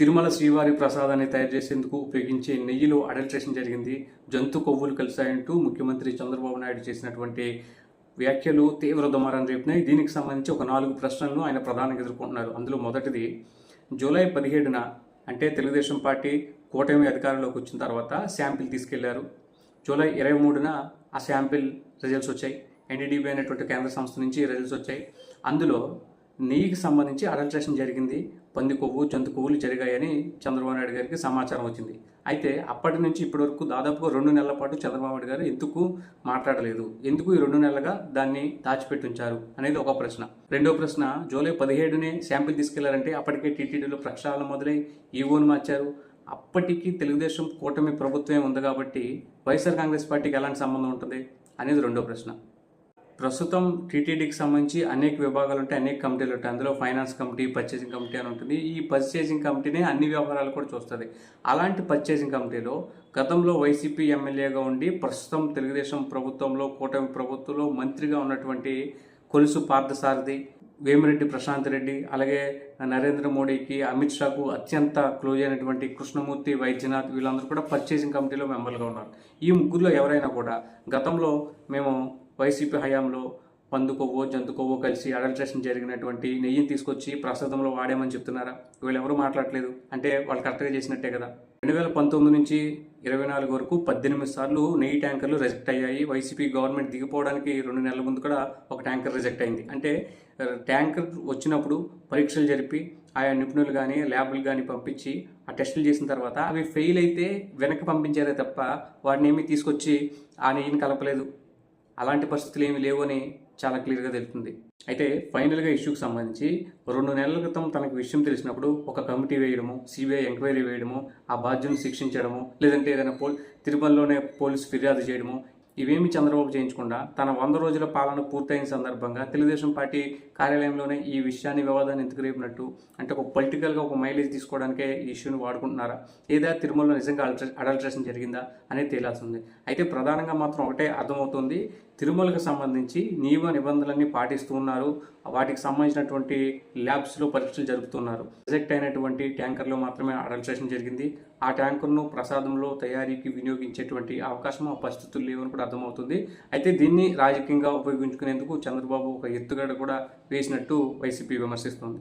తిరుమల శ్రీవారి ప్రసాదాన్ని తయారు చేసేందుకు ఉపయోగించే నెయ్యిలో అడల్ట్రేషన్ జరిగింది. జంతు కొవ్వులు కలిశాయంటూ ముఖ్యమంత్రి చంద్రబాబు నాయుడు చేసినటువంటి వ్యాఖ్యలు తీవ్ర దుమారం రేపినాయి. దీనికి సంబంధించి ఒక నాలుగు ప్రశ్నలను ఆయన ప్రధానంగా ఎదుర్కొంటున్నారు. అందులో మొదటిది జూలై పదిహేడున అంటే తెలుగుదేశం పార్టీ కూటమి అధికారంలోకి వచ్చిన తర్వాత శాంపిల్ తీసుకెళ్ళారు. జూలై ఇరవై మూడున ఆ శాంపిల్ రిజల్ట్స్ వచ్చాయి. ఎన్డీడీబీ అనేటువంటి కేంద్ర సంస్థ నుంచి రిజల్ట్స్ వచ్చాయి. అందులో నెయ్యికి సంబంధించి అడల్ట్రేషన్ జరిగింది పంది కొవ్వు జంతు కొవ్వులు జరిగాయని చంద్రబాబు నాయుడు గారికి సమాచారం వచ్చింది. అయితే అప్పటి నుంచి ఇప్పటి వరకు దాదాపుగా రెండు నెలల పాటు చంద్రబాబు నాయుడు గారు ఎందుకు మాట్లాడలేదు? ఎందుకు ఈ రెండు నెలలుగా దాన్ని దాచిపెట్టి ఉంచారు అనేది ఒక ప్రశ్న. రెండో ప్రశ్న జూలై పదిహేడునే శాంపిల్ తీసుకెళ్ళారంటే అప్పటికే టీటీడీలో ప్రక్షాళన మొదలై ఈవోను మార్చారు. అప్పటికి తెలుగుదేశం కూటమి ప్రభుత్వమే ఉంది కాబట్టి వైఎస్ఆర్ కాంగ్రెస్ పార్టీకి ఎలాంటి సంబంధం ఉంటుంది? అనేది రెండో ప్రశ్న. ప్రస్తుతం టీటీడీకి సంబంధించి అనేక విభాగాలు ఉంటాయి అనేక కమిటీలు ఉంటాయి. అందులో ఫైనాన్స్ కమిటీ పర్చేసింగ్ కమిటీ అని ఉంటుంది. ఈ పర్చేసింగ్ కమిటీనే అన్ని వ్యవహారాలు కూడా చూస్తుంది. అలాంటి పర్చేసింగ్ కమిటీలో గతంలో వైసీపీ ఎమ్మెల్యేగా ఉండి ప్రస్తుతం తెలుగుదేశం ప్రభుత్వంలో కూటమి ప్రభుత్వంలో మంత్రిగా ఉన్నటువంటి కొలుసు పార్థసారథి వేమిరెడ్డి ప్రశాంత్ రెడ్డి అలాగే నరేంద్ర మోడీకి అమిత్ షాకు అత్యంత క్లోజ్ అయినటువంటి కృష్ణమూర్తి వైద్యనాథ్ వీళ్ళందరూ కూడా పర్చేసింగ్ కమిటీలో మెంబర్లుగా ఉన్నారు. ఈ ముగ్గురులో ఎవరైనా కూడా గతంలో మేము వైసీపీ హయాంలో పందుకోవో జంతుకోవో కలిసి అడల్ట్రేషన్ జరిగినటువంటి నెయ్యిని తీసుకొచ్చి ప్రసాదంలో వాడామని చెప్తున్నారా? వీళ్ళు ఎవరు మాట్లాడలేదు అంటే వాళ్ళు కరెక్ట్గా చేసినట్టే కదా. రెండు వేల పంతొమ్మిది నుంచి ఇరవై నాలుగు వరకు పద్దెనిమిది సార్లు నెయ్యి ట్యాంకర్లు రిజెక్ట్ అయ్యాయి. వైసీపీ గవర్నమెంట్ దిగిపోవడానికి రెండు నెలల ముందు కూడా ఒక ట్యాంకర్ రిజెక్ట్ అయింది. అంటే ట్యాంకర్ వచ్చినప్పుడు పరీక్షలు జరిపి ఆయా నిపుణులు కానీ ల్యాబులు కానీ పంపించి ఆ టెస్టులు చేసిన తర్వాత అవి ఫెయిల్ అయితే వెనక్కి పంపించారే తప్ప వాటిని ఏమీ తీసుకొచ్చి ఆ నెయ్యిని కలపలేదు. అలాంటి పరిస్థితులు ఏమీ లేవు అని చాలా క్లియర్గా తెలుస్తుంది. అయితే ఫైనల్గా ఇష్యూకి సంబంధించి రెండు నెలల క్రితం తనకు విషయం తెలిసినప్పుడు ఒక కమిటీ వేయడము సిబిఐ ఎంక్వైరీ వేయడము ఆ బాధ్యులను శిక్షించడము లేదంటే ఏదైనా పోల్ తిరుమలలోనే పోలీసు ఫిర్యాదు చేయడము ఇవేమి చంద్రబాబు చేయించకుండా తన వంద రోజుల పాలన పూర్తయిన సందర్భంగా తెలుగుదేశం పార్టీ కార్యాలయంలోనే ఈ విషయాన్ని వివాదాన్ని ఎందుకు రేపినట్టు? అంటే ఒక పొలిటికల్గా ఒక మైలేజ్ తీసుకోవడానికే ఈ ఇష్యూని వాడుకుంటున్నారా? లేదా తిరుమలలో నిజంగా అడల్ట్రే అడల్ట్రేషన్ జరిగిందా అనేది తేలాల్సి ఉంది అయితే ప్రధానంగా మాత్రం ఒకటే అర్థమవుతుంది. తిరుమలకు సంబంధించి నియమ నిబంధనలన్నీ పాటిస్తూ ఉన్నారు. వాటికి సంబంధించినటువంటి ల్యాబ్స్లో పరీక్షలు జరుపుతున్నారు. రిజెక్ట్ అయినటువంటి ట్యాంకర్లో మాత్రమే అడల్ట్రేషన్ జరిగింది. ఆ ట్యాంకర్ను ప్రసాదంలో తయారీకి వినియోగించేటువంటి అవకాశం ఆ పరిస్థితులు లేవని కూడా అర్థమవుతుంది. అయితే దీన్ని రాజకీయంగా ఉపయోగించుకునేందుకు చంద్రబాబు ఒక ఎత్తుగడ కూడా వేసినట్టు వైసీపీ విమర్శిస్తోంది.